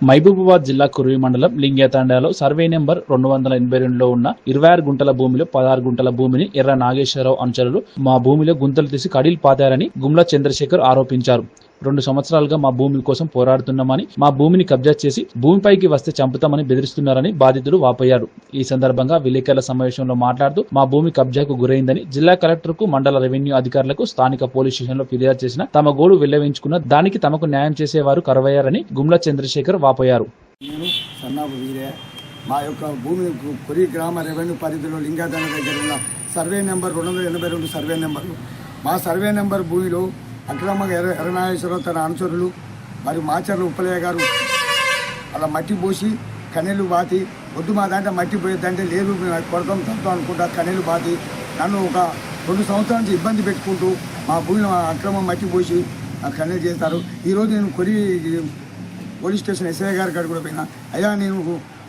మహబూబాబాద్ జిల్లా కురువి మండలం లింగేతాండాలో survey number రెండు వందల ఎనభై రెండులో ఉన్న ఇరవై ఆరు గుంటల భూమిలో పదహారు గుంటల భూమిని ఎర్ర నాగేశ్వరరావు అనుచరులు మా భూమిలో గుంతలు తీసి కడీలు పాతారని గుమ్లా చంద్రశేఖర్ ఆరోపించారు. రెండు సంవత్సరాలుగా మా భూమి కోసం పోరాడుతున్నామని మా భూమిని కబ్జా చేసి భూమిపైకి వస్తే చంపుతామని బెదిరిస్తున్నారని బాధితులు వాపోయారు. ఈ సందర్భంగా విలేకరుల సమావేశంలో మాట్లాడుతూ మా భూమి కబ్జాకు గురైందని జిల్లా కలెక్టర్కు మండల రెవెన్యూ అధికారులకు స్థానిక పోలీస్ స్టేషన్లో ఫిర్యాదు చేసిన తమ గోడు వెల్లవించుకున్న దానికి తమకు న్యాయం చేసేవారు కరవయ్యారని గుమ్లా చంద్రశేఖర్ వాపోయారు. మా యొక్క భూమి కొరి గ్రామ రెవెన్యూ పరిధిలో లింగాదండ దగ్గర ఉన్న సర్వే నెంబర్ రెండు వందల ఎనభై రెండు సర్వే నెంబర్లు. మా సర్వే నెంబర్ భూమిలో అక్రమ ఎర్ర ఎర్రనాగేశ్వరరావు తన అనుచరులు మరియు మాచర్ల ఉప్పలయ్య గారు. అలా మట్టి పోసి కన్నెలు బాతి వద్దు మా దాంట్లో మట్టి పోయేదంటే లేదు కొడతాం తంతాం అనుకుంటా కన్నెలు బాతి నన్ను ఒక రెండు సంవత్సరాల నుంచి ఇబ్బంది పెట్టుకుంటూ మా భూమిని అక్రమం మట్టి పోసి కన్నెలు చేస్తారు. ఈరోజు నేను కొరి పోలీస్ స్టేషన్ ఎస్ఐ గారి కాడ కూడా పోయినా. అయ్యా నేను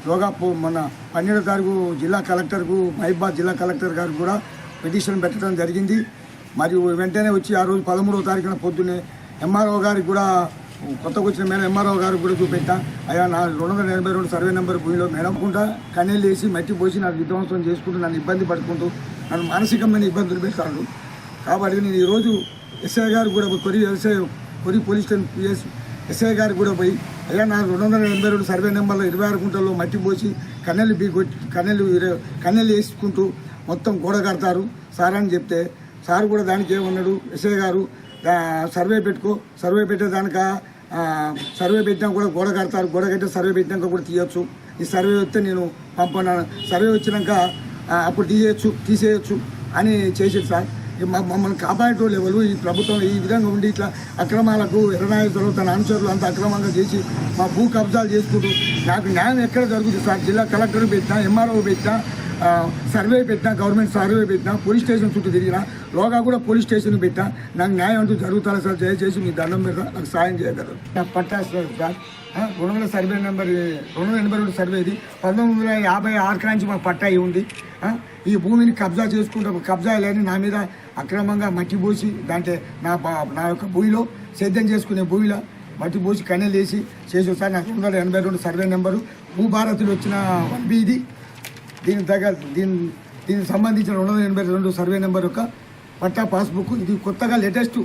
యోగా మొన్న పన్నెండో తారీఖు జిల్లా కలెక్టర్కు మహిబాద్ జిల్లా కలెక్టర్ గారు కూడా పిటిషన్ పెట్టడం జరిగింది. మరియు వెంటనే వచ్చి ఆ రోజు పదమూడవ తారీఖున పొద్దున్నే ఎంఆర్ఓ గారికి కూడా కొత్తకు వచ్చిన మేడం ఎంఆర్ఓ గారికి కూడా చూపెట్టా. అయ్యా నా రెండు వందల ఎనభై రెండు సర్వే నెంబర్ భూమిలో మేడంకుంటా కన్నీళ్ళు వేసి మట్టి పోసి నాకు విధ్వంసం చేసుకుంటూ నన్ను ఇబ్బంది పడుకుంటూ నన్ను మానసికమైన ఇబ్బందులు పెట్టాడు కాబట్టి నేను ఈరోజు ఎస్ఐ గారు కూడా కొరి SI కొరి police station PS SI garu కూడా పోయి అయ్యా నా రెండు వందల ఎనభై రెండు సర్వే నెంబర్లో ఇరవై ఆరు గుంటల్లో మట్టి పోసి కన్నెలు బీగొట్టి కన్నెలు కన్నెలు వేసుకుంటూ మొత్తం గోడ కడతారు. సార్ అని చెప్తే సార్ కూడా దానికి ఏమన్నాడు? ఎస్ఐ గారు సర్వే పెట్టుకో సర్వే పెట్టేదానిక సర్వే పెట్టినా కూడా గోడ కడతారు. గోడ కట్టే సర్వే పెట్టినాక కూడా తీయొచ్చు. ఈ సర్వే వస్తే నేను పంపన్నాను సర్వే వచ్చినాక అప్పుడు తీయచ్చు తీసేయచ్చు అని చేసేది సార్. మమ్మల్ని కాపాడేటోళ్ళు ఎవరు? ఈ ప్రభుత్వం ఈ విధంగా ఉండి ఇట్లా అక్రమాలకు ఎర్రనాయకులు తన అనుచరులు అంత అక్రమంగా చేసి మా భూ కబ్జాలు చేసుకుంటూ నాకు న్యాయం ఎక్కడ జరుగుతుంది సార్? జిల్లా కలెక్టర్ పెట్టినా ఎంఆర్ఓ పెట్టినా సర్వే పెట్టినా గవర్నమెంట్ సర్వే పెట్టినా పోలీస్ స్టేషన్ చుట్టూ తిరిగినా లోగా కూడా పోలీస్ స్టేషన్ పెట్టినా నాకు న్యాయం అంటూ జరుగుతారా సార్? దయచేసి మీ దండం మీద నాకు సాయం చేయగలరు. నాకు పట్టాస్తారు సార్ ఆ, రెండు వందల సర్వే నెంబర్ రెండు వందల ఎనభై రెండు సర్వే ఇది. పంతొమ్మిది వందల యాభై ఆరు నుంచి మాకు పట్టాయి ఉంది. ఈ భూమిని కబ్జా చేసుకుంటాం కబ్జా లేని నా మీద అక్రమంగా మట్టి పోసి దాంట్లో నా బా- నా యొక్క భూమిలో సేద్యం చేసుకునే భూమిలో మట్టి పోసి కన్నెలు వేసి చేసి సార్ నాకు రెండు వందల ఎనభై రెండు సర్వే నెంబరు. భూభారతులు వచ్చిన వన్ ఇది. దీని తగ దీని దీనికి సంబంధించిన రెండు వందల ఎనభై రెండు సర్వే నెంబర్ యొక్క పట్టా పాస్బుక్. ఇది కొత్తగా లేటెస్ట్